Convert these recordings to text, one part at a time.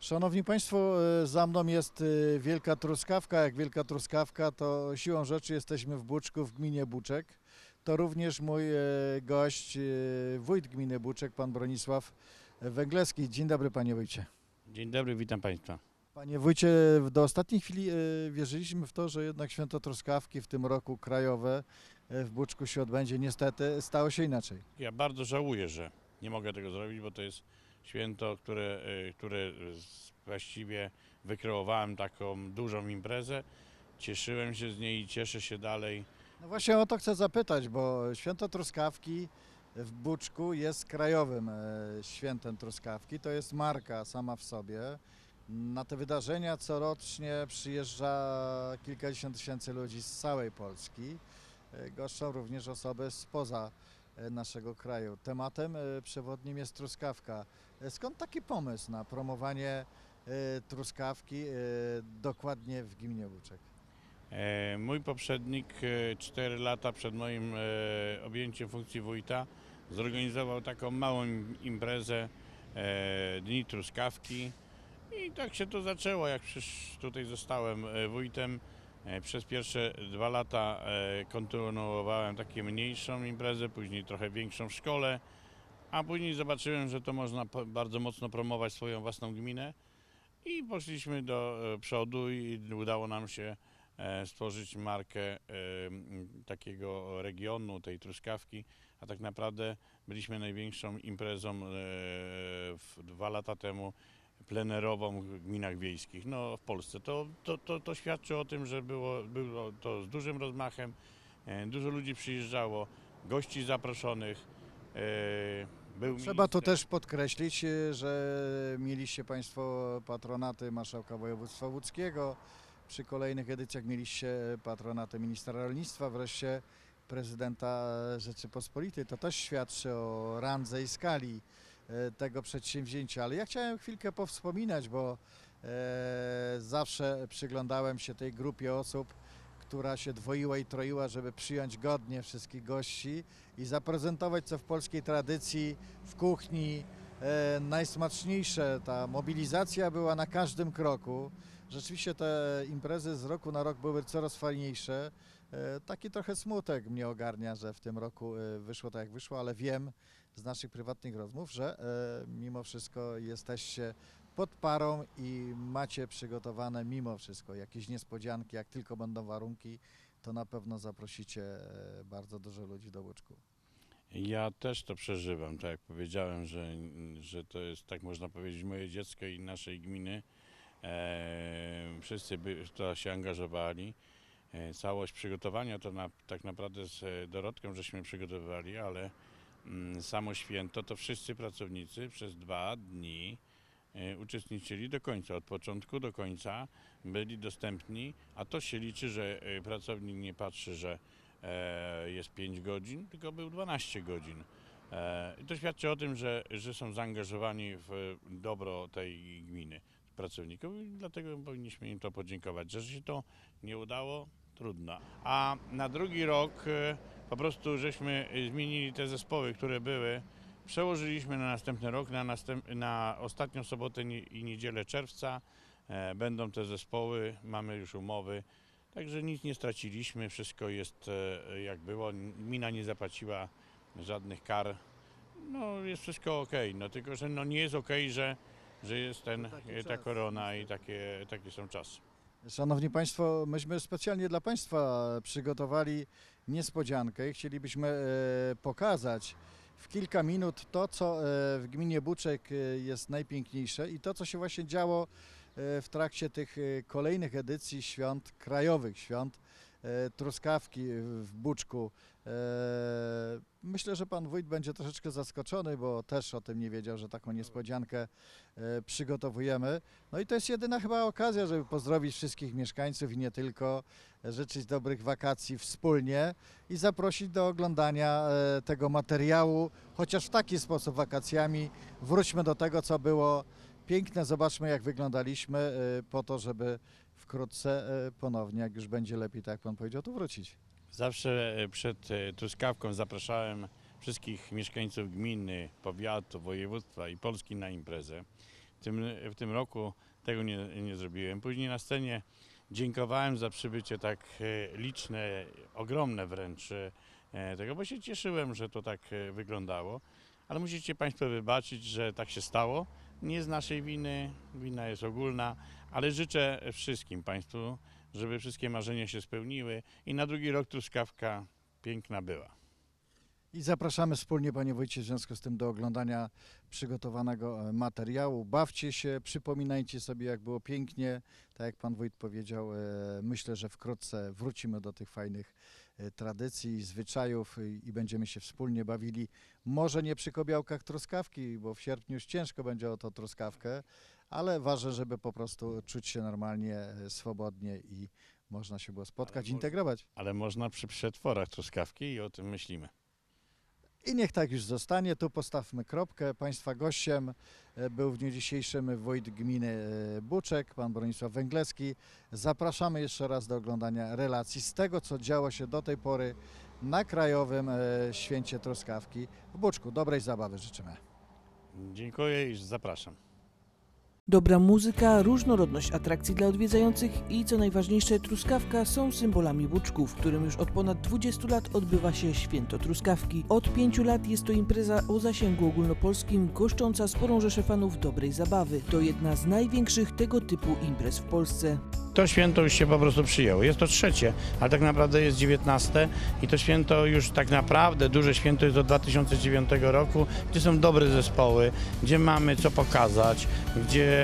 Szanowni Państwo, e, za mną jest e, Wielka Truskawka. Jak Wielka Truskawka, to siłą rzeczy jesteśmy w Buczku w gminie Buczek. To również mój e, gość, wójt gminy Buczek, pan Bronisław Węgleski. Dzień dobry panie wójcie. Dzień dobry, witam Państwa. Panie wójcie, do ostatniej chwili wierzyliśmy w to, że jednak święto Truskawki w tym roku krajowe w Buczku się odbędzie. Niestety stało się inaczej. Ja bardzo żałuję, że nie mogę tego zrobić, bo to jest święto, które, y, które właściwie wykreowałem taką dużą imprezę. Cieszyłem się z niej i cieszę się dalej. No właśnie o to chcę zapytać, bo święto Truskawki w Buczku jest krajowym e, świętem Truskawki. To jest marka sama w sobie. Na te wydarzenia corocznie przyjeżdża kilkadziesiąt tysięcy ludzi z całej Polski. E, Goszczą również osoby spoza e, naszego kraju. Tematem przewodnim jest truskawka. E, Skąd taki pomysł na promowanie e, truskawki e, dokładnie w gminie Buczek? E, Mój poprzednik 4 lata przed moim objęciem funkcji wójta zorganizował taką małą im- imprezę Dni Truskawki i tak się to zaczęło, jak przysz, tutaj zostałem wójtem. Przez pierwsze dwa lata kontynuowałem takie mniejszą imprezę, później trochę większą w szkole, a później zobaczyłem, że to można bardzo mocno promować swoją własną gminę i poszliśmy do e, przodu i udało nam się e, stworzyć markę e, takiego regionu, tej truskawki, a tak naprawdę byliśmy największą imprezą dwa lata temu plenerową w gminach wiejskich no, w Polsce. To, to, to, to świadczy o tym, że było, było to z dużym rozmachem, dużo ludzi przyjeżdżało, gości zaproszonych. Był Trzeba minister- też podkreślić, e, że mieliście Państwo patronaty Marszałka Województwa Łódzkiego. Przy kolejnych edycjach mieliście patronaty Ministra Rolnictwa, wreszcie prezydenta Rzeczypospolitej. To też świadczy o randze i skali e, tego przedsięwzięcia. Ale ja chciałem chwilkę powspominać, bo e, zawsze przyglądałem się tej grupie osób, która się dwoiła i troiła, żeby przyjąć godnie wszystkich gości i zaprezentować, co w polskiej tradycji, w kuchni e, najsmaczniejsze. Ta mobilizacja była na każdym kroku. Rzeczywiście te imprezy z roku na rok były coraz fajniejsze. E, taki trochę smutek mnie ogarnia, że w tym roku e, wyszło tak jak wyszło, ale wiem z naszych prywatnych rozmów, że e, mimo wszystko jesteście pod parą i macie przygotowane mimo wszystko jakieś niespodzianki, jak tylko będą warunki, to na pewno zaprosicie e, bardzo dużo ludzi do Łódzku. Ja też to przeżywam, tak jak powiedziałem, że, że to jest, tak można powiedzieć, moje dziecko i naszej gminy. E, wszyscy by to się angażowali. E, całość przygotowania to na, tak naprawdę z e, Dorotką żeśmy przygotowywali, ale mm, samo święto to wszyscy pracownicy przez dwa dni uczestniczyli do końca, od początku do końca byli dostępni, a to się liczy, że e, pracownik nie patrzy, że e, jest 5 godzin, tylko był 12 godzin. E, I to świadczy o tym, że, że są zaangażowani w dobro tej gminy pracowników i dlatego powinniśmy im to podziękować. Że się to nie udało, trudno. A na drugi rok e, po prostu żeśmy e, zmienili te zespoły, które były, przełożyliśmy na następny rok, na, następ, na ostatnią sobotę i niedzielę czerwca. E, Będą te zespoły, mamy już umowy. Także nic nie straciliśmy, wszystko jest e, jak było. Gmina nie zapłaciła żadnych kar. No jest wszystko ok, no tylko że no, nie jest ok, że, że jest ten, e, ta czas, korona i takie, takie są czasy. Szanowni Państwo, myśmy specjalnie dla Państwa przygotowali niespodziankę i chcielibyśmy pokazać w kilka minut to, co e, w gminie Buczek e, jest najpiękniejsze i to, co się właśnie działo e, w trakcie tych kolejnych edycji świąt, krajowych świąt truskawki w Buczku. E, Myślę, że pan wójt będzie troszeczkę zaskoczony, bo też o tym nie wiedział, że taką niespodziankę e, przygotowujemy. No i to jest jedyna chyba okazja, żeby pozdrowić wszystkich mieszkańców i nie tylko, e, życzyć dobrych wakacji wspólnie i zaprosić do oglądania tego materiału, chociaż w taki sposób wakacjami. Wróćmy do tego, co było piękne, zobaczmy jak wyglądaliśmy po to, żeby wkrótce ponownie, jak już będzie lepiej, tak jak pan powiedział, tu wrócić. Zawsze e, przed e, truskawką zapraszałem wszystkich mieszkańców gminy, powiatu, województwa i Polski na imprezę. W tym, w tym roku tego nie, nie zrobiłem. Później na scenie dziękowałem za przybycie tak e, liczne, ogromne wręcz tego, bo się cieszyłem, że to tak wyglądało. Ale musicie Państwo wybaczyć, że tak się stało. Nie z naszej winy, wina jest ogólna, ale życzę wszystkim Państwu, żeby wszystkie marzenia się spełniły i na drugi rok truskawka piękna była. I zapraszamy wspólnie, panie wójcie, w związku z tym do oglądania przygotowanego e, materiału. Bawcie się, przypominajcie sobie, jak było pięknie. Tak jak pan wójt powiedział, e, myślę, że wkrótce wrócimy do tych fajnych e, tradycji, zwyczajów i, i będziemy się wspólnie bawili. Może nie przy kobiałkach truskawki, bo w sierpniu już ciężko będzie o to truskawkę, ale ważne, żeby po prostu czuć się normalnie, e, swobodnie i można się było spotkać, mo- integrować. Ale można przy przetworach truskawki i o tym myślimy. I niech tak już zostanie. Tu postawmy kropkę. Państwa gościem e, był w dniu dzisiejszym wójt gminy e, Buczek, pan Bronisław Węglecki. Zapraszamy jeszcze raz do oglądania relacji z tego, co działo się do tej pory na Krajowym Święcie Truskawki w Buczku. Dobrej zabawy życzymy. Dziękuję i zapraszam. Dobra muzyka, różnorodność atrakcji dla odwiedzających i co najważniejsze truskawka są symbolami Buczków, w którym już od ponad 20 lat odbywa się Święto Truskawki. Od 5 lat jest to impreza o zasięgu ogólnopolskim, goszcząca sporą rzeszę fanów dobrej zabawy. To jedna z największych tego typu imprez w Polsce. To święto już się po prostu przyjęło. Jest to trzecie, ale tak naprawdę jest dziewiętnaste i to święto już tak naprawdę, duże święto jest od 2009 roku, gdzie są dobre zespoły, gdzie mamy co pokazać, gdzie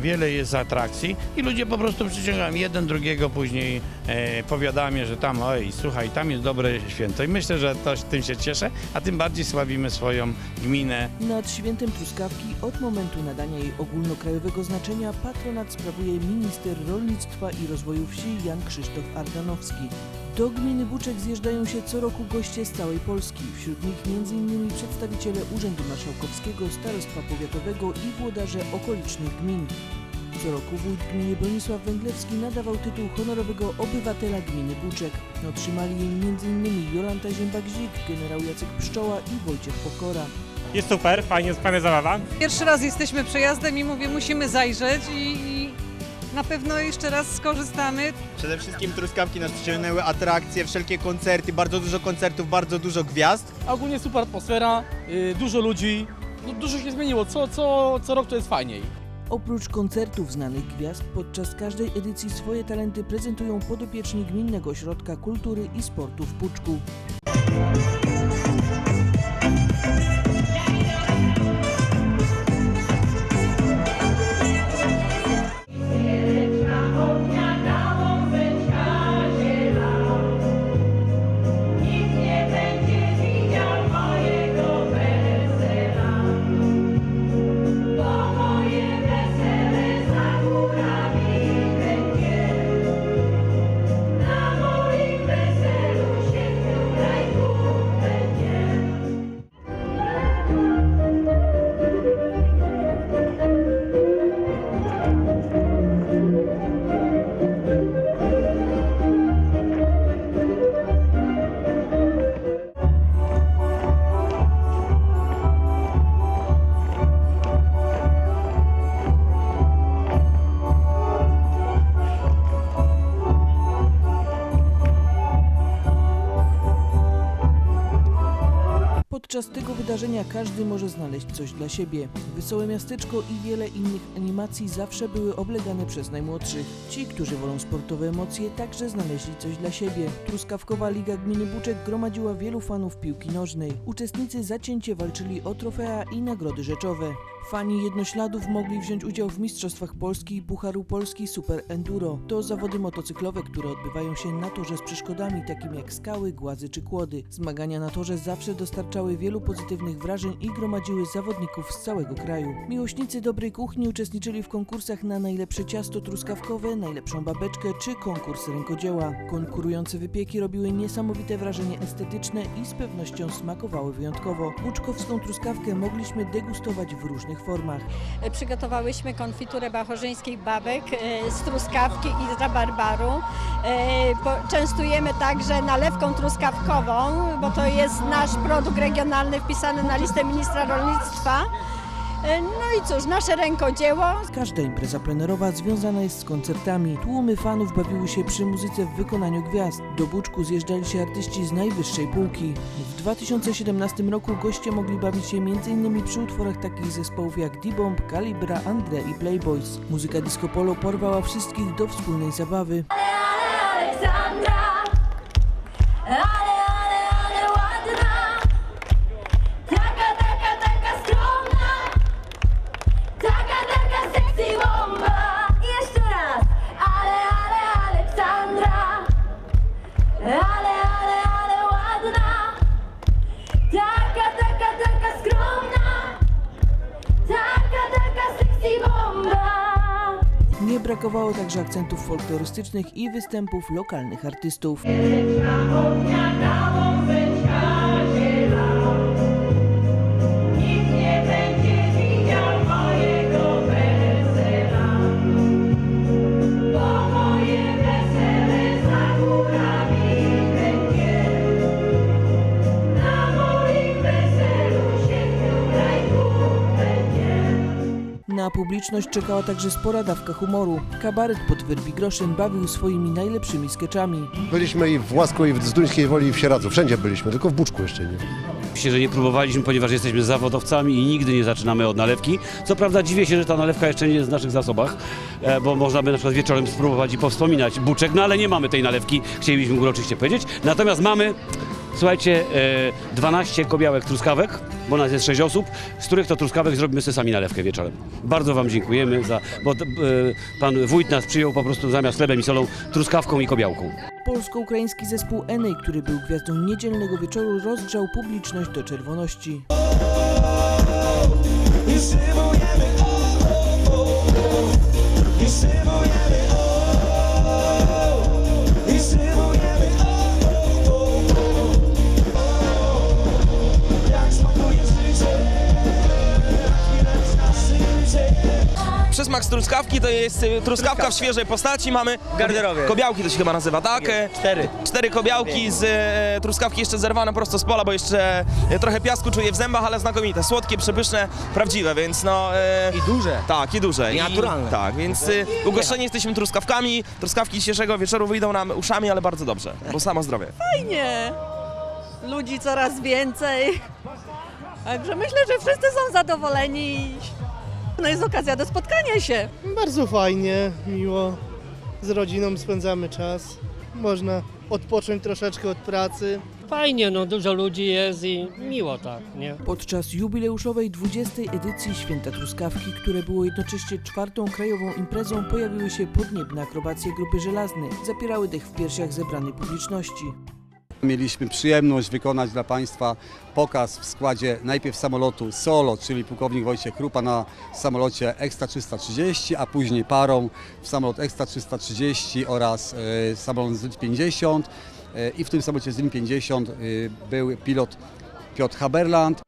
wiele jest atrakcji i ludzie po prostu przyciągają jeden drugiego, później e, powiadamie, że tam, oj, słuchaj, tam jest dobre święto i myślę, że to, tym się cieszę, a tym bardziej sławimy swoją gminę, Nad świętem truskawki od momentu nadania jej ogólnokrajowego znaczenia patronat sprawuje minister rolnictwa i rozwoju wsi Jan Krzysztof Ardanowski. Do gminy Buczek zjeżdżają się co roku goście z całej Polski, wśród nich m.in. przedstawiciele Urzędu Marszałkowskiego, Starostwa Powiatowego i włodarze okolicznych gmin. Co roku wójt gminy Bronisław Węglewski nadawał tytuł honorowego obywatela gminy Buczek. Otrzymali jej m.in. Jolanta Ziębak-Zik, generał Jacek Pszczoła i Wojciech Pokora. Jest super, fajnie, fajna zabawa. Pierwszy raz jesteśmy przejazdem i mówię, musimy zajrzeć i, i na pewno jeszcze raz skorzystamy. Przede wszystkim truskawki nas przyciągnęły, atrakcje, wszelkie koncerty, bardzo dużo koncertów, bardzo dużo gwiazd. A Ogólnie super atmosfera, y, dużo ludzi, no, dużo się zmieniło, co, co, co rok to jest fajniej. Oprócz koncertów znanych gwiazd, podczas każdej edycji swoje talenty prezentują podopieczni Gminnego Ośrodka Kultury i Sportu w Puczku. Wydarzenia każdy może znaleźć coś dla siebie. Wesołe miasteczko i wiele innych animacji zawsze były oblegane przez najmłodszych. Ci, którzy wolą sportowe emocje, także znaleźli coś dla siebie. Truskawkowa Liga Gminy Buczek gromadziła wielu fanów piłki nożnej. Uczestnicy zacięcie walczyli o trofea i nagrody rzeczowe. Fani jednośladów mogli wziąć udział w Mistrzostwach Polski i Pucharu Polski Super Enduro. To zawody motocyklowe, które odbywają się na torze z przeszkodami, takimi jak skały, głazy czy kłody. Zmagania na torze zawsze dostarczały wielu pozytywnych wrażeń i gromadziły zawodników z całego kraju. Miłośnicy dobrej kuchni uczestniczyli w konkursach na najlepsze ciasto truskawkowe, najlepszą babeczkę czy konkurs rękodzieła. Konkurujące wypieki robiły niesamowite wrażenie estetyczne i z pewnością smakowały wyjątkowo. Łuczkowską truskawkę mogliśmy degustować w różnych formach. Przygotowałyśmy konfiturę bachorzyńskich babek e, z truskawki i z rabarbaru. E, Częstujemy także nalewką truskawkową, bo to jest nasz produkt regionalny wpisany na listę ministra rolnictwa. E, No i cóż, nasze rękodzieło. Każda impreza plenerowa związana jest z koncertami. Tłumy fanów bawiły się przy muzyce w wykonaniu gwiazd. Do Buczku zjeżdżali się artyści z najwyższej półki. W 2017 roku goście mogli bawić się m.in. przy utworach takich zespołów jak D-Bomb, Calibra, Andre i Playboys. Muzyka disco polo porwała wszystkich do wspólnej zabawy. Aleksandra, ale, ale, Nie brakowało także akcentów folklorystycznych i występów lokalnych artystów. Publiczność czekała także spora dawka humoru. Kabaret pod Wyrbigroszem bawił swoimi najlepszymi skeczami. Byliśmy i w Łasku, i w Zduńskiej Woli, i w Sieradzu. Wszędzie byliśmy, tylko w Buczku jeszcze nie. Myślę, że nie próbowaliśmy, ponieważ jesteśmy zawodowcami i nigdy nie zaczynamy od nalewki. Co prawda dziwię się, że ta nalewka jeszcze nie jest w naszych zasobach, e, bo można by na przykład wieczorem spróbować i powspominać buczek, no ale nie mamy tej nalewki, chcielibyśmy uroczyście powiedzieć. Natomiast mamy, słuchajcie, e, 12 kobiałek truskawek, bo nas jest 6 osób, z których to truskawek zrobimy sobie sami nalewkę wieczorem. Bardzo Wam dziękujemy, za, bo e, pan wójt nas przyjął po prostu zamiast chlebem i solą truskawką i kobiałką. Polsko-ukraiński zespół Enej, który był gwiazdą niedzielnego wieczoru, rozgrzał publiczność do czerwoności. Przysmak z truskawki to jest y, truskawka w świeżej postaci. Mamy garderobie. kobiałki to się chyba nazywa, tak? E, Cztery. Cztery kobiałki z e, truskawki jeszcze zerwane prosto z pola, bo jeszcze e, trochę piasku czuję w zębach, ale znakomite. Słodkie, przepyszne, prawdziwe, więc no... E, I duże. tak, i duże. I naturalne. tak, więc y, ugoszczeni jesteśmy truskawkami. Truskawki dzisiejszego wieczoru wyjdą nam uszami, ale bardzo dobrze, bo samo zdrowie. Fajnie. Ludzi coraz więcej. Także myślę, że wszyscy są zadowoleni. No jest okazja do spotkania się. Bardzo fajnie, miło. Z rodziną spędzamy czas. Można odpocząć troszeczkę od pracy. Fajnie, no dużo ludzi jest i miło tak, nie? Podczas jubileuszowej 20. edycji Święta Truskawki, które było jednocześnie czwartą krajową imprezą, pojawiły się podniebne akrobacje grupy żelaznej. Zapierały dech w piersiach zebranej publiczności. Mieliśmy przyjemność wykonać dla Państwa pokaz w składzie najpierw samolotu solo, czyli pułkownik Wojciech Krupa na samolocie Extra 330, a później parą w samolot Extra 330 oraz e, samolot ZIL 50. E, I w tym samolocie ZIL 50 e, był pilot Piotr Haberland.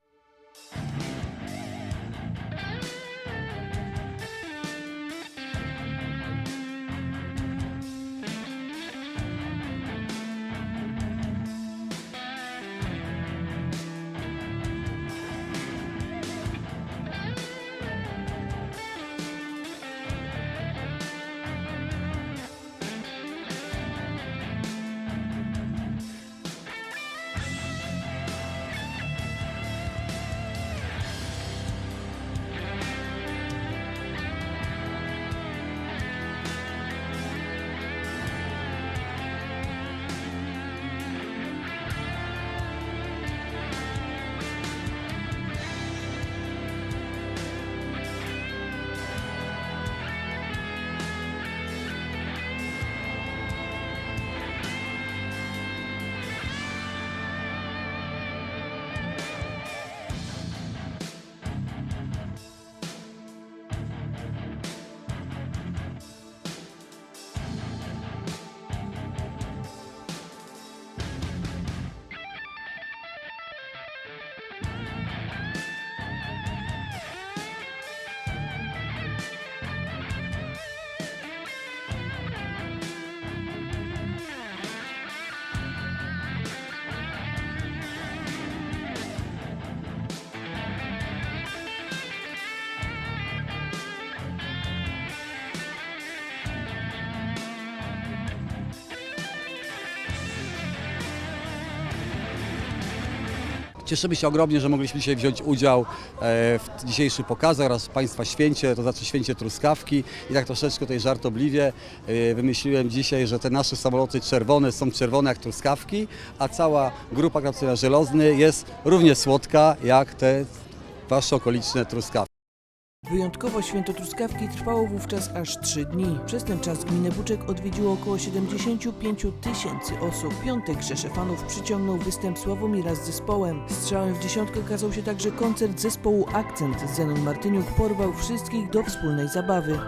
Cieszymy się ogromnie, że mogliśmy dzisiaj wziąć udział e, w dzisiejszych pokazach oraz Państwa święcie, to znaczy święcie truskawki i tak troszeczkę tutaj żartobliwie e, wymyśliłem dzisiaj, że te nasze samoloty czerwone są czerwone jak truskawki, a cała grupa gratulacja żelazny jest równie słodka jak te Wasze okoliczne truskawki. Wyjątkowo święto truskawki trwało wówczas aż trzy dni. Przez ten czas gminę Buczek odwiedziło około 75 tysięcy osób. Piątek rzesze fanów przyciągnął występ Sławomira z zespołem. Strzałem w dziesiątkę okazał się także koncert zespołu Akcent. Zenon Martyniuk porwał wszystkich do wspólnej zabawy.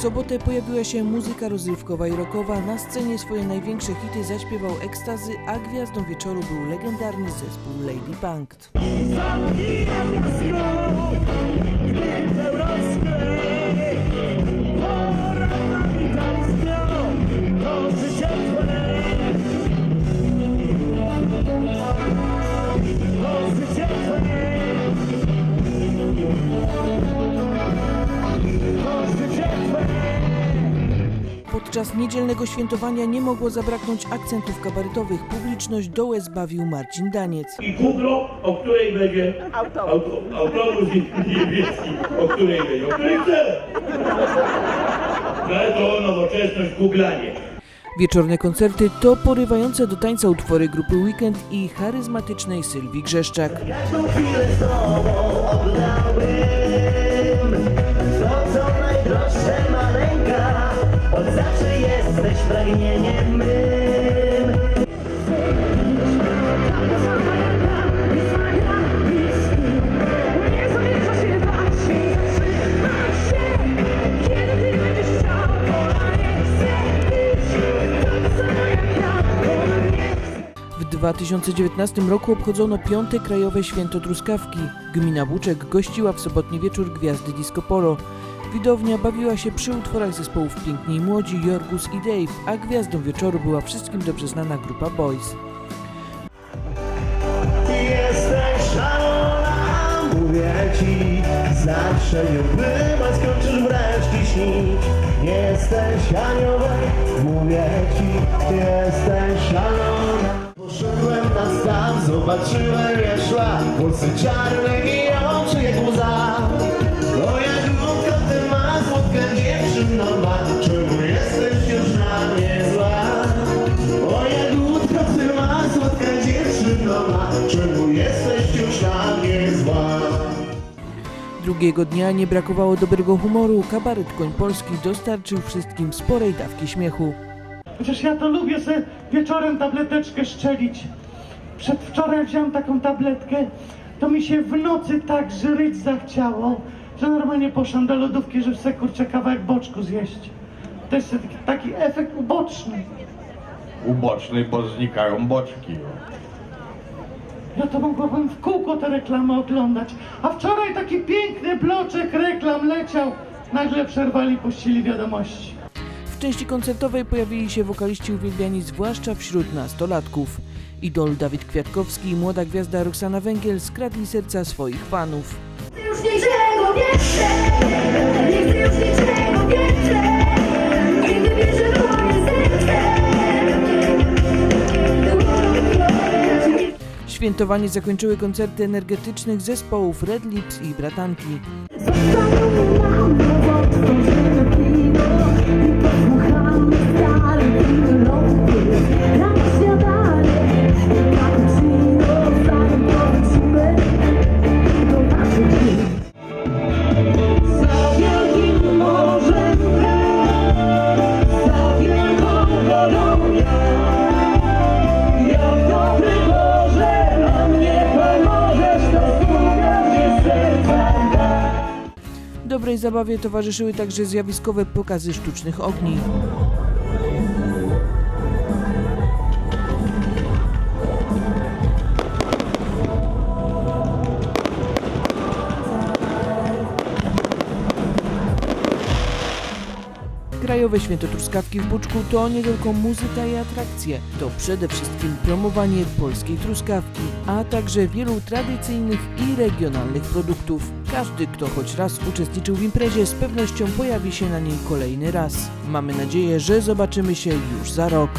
Sobotę pojawiła się muzyka rozrywkowa i rockowa. Na scenie swoje największe hity zaśpiewał ekstazy, a gwiazdą wieczoru był legendarny zespół Lady Punked. Podczas niedzielnego świętowania nie mogło zabraknąć akcentów kabaretowych. Publiczność do łez bawił Marcin Daniec. I kuklo, o której będzie auto. autobus niebieski, o której będzie, o której chce. No to nowoczesność googlanie. Wieczorne koncerty to porywające do tańca utwory grupy Weekend i charyzmatycznej Sylwii Grzeszczak. Każdą jesteś pragnieniem mym W 2019 roku obchodzono piąte krajowe święto truskawki. Gmina Buczek gościła w sobotni wieczór gwiazdy Disco Polo. Widownia bawiła się przy utworach zespołów Piękni i Młodzi, Jorgus i Dave, a gwiazdą wieczoru była wszystkim dobrze znana grupa Boys. Zawsze była, skończysz wreszcie śnić. Jesteś aniołem, mówię ci Jesteś szalona. Poszedłem na zobaczyłem Włosy czarne i oczy jak łza Drugiego dnia nie brakowało dobrego humoru. Kabaret Koń Polski dostarczył wszystkim sporej dawki śmiechu. Chociaż ja to lubię sobie wieczorem tableteczkę szczelić. Przedwczoraj wziąłem taką tabletkę, to mi się w nocy tak żryć zachciało, że normalnie poszłam do lodówki, żeby sobie kurczę kawałek boczku zjeść. To jest taki, taki efekt uboczny. Uboczny, bo znikają boczki. Ja to mogłabym w kółko te reklamy oglądać. A wczoraj taki piękny bloczek reklam leciał. Nagle przerwali, puścili wiadomości. W części koncertowej pojawili się wokaliści uwielbiani zwłaszcza wśród nastolatków. Idol Dawid Kwiatkowski i młoda gwiazda Roxana Węgiel skradli serca swoich fanów. Już niczego więcej, nie chcę już niczego Świętowanie zakończyły koncerty energetycznych zespołów Red Lips i Bratanki. Dobrej zabawie towarzyszyły także zjawiskowe pokazy sztucznych ogni. Krajowe Święto Truskawki w Buczku to nie tylko muzyka i atrakcje, to przede wszystkim promowanie polskiej truskawki, a także wielu tradycyjnych i regionalnych produktów. Każdy, kto choć raz uczestniczył w imprezie, z pewnością pojawi się na niej kolejny raz. Mamy nadzieję, że zobaczymy się już za rok.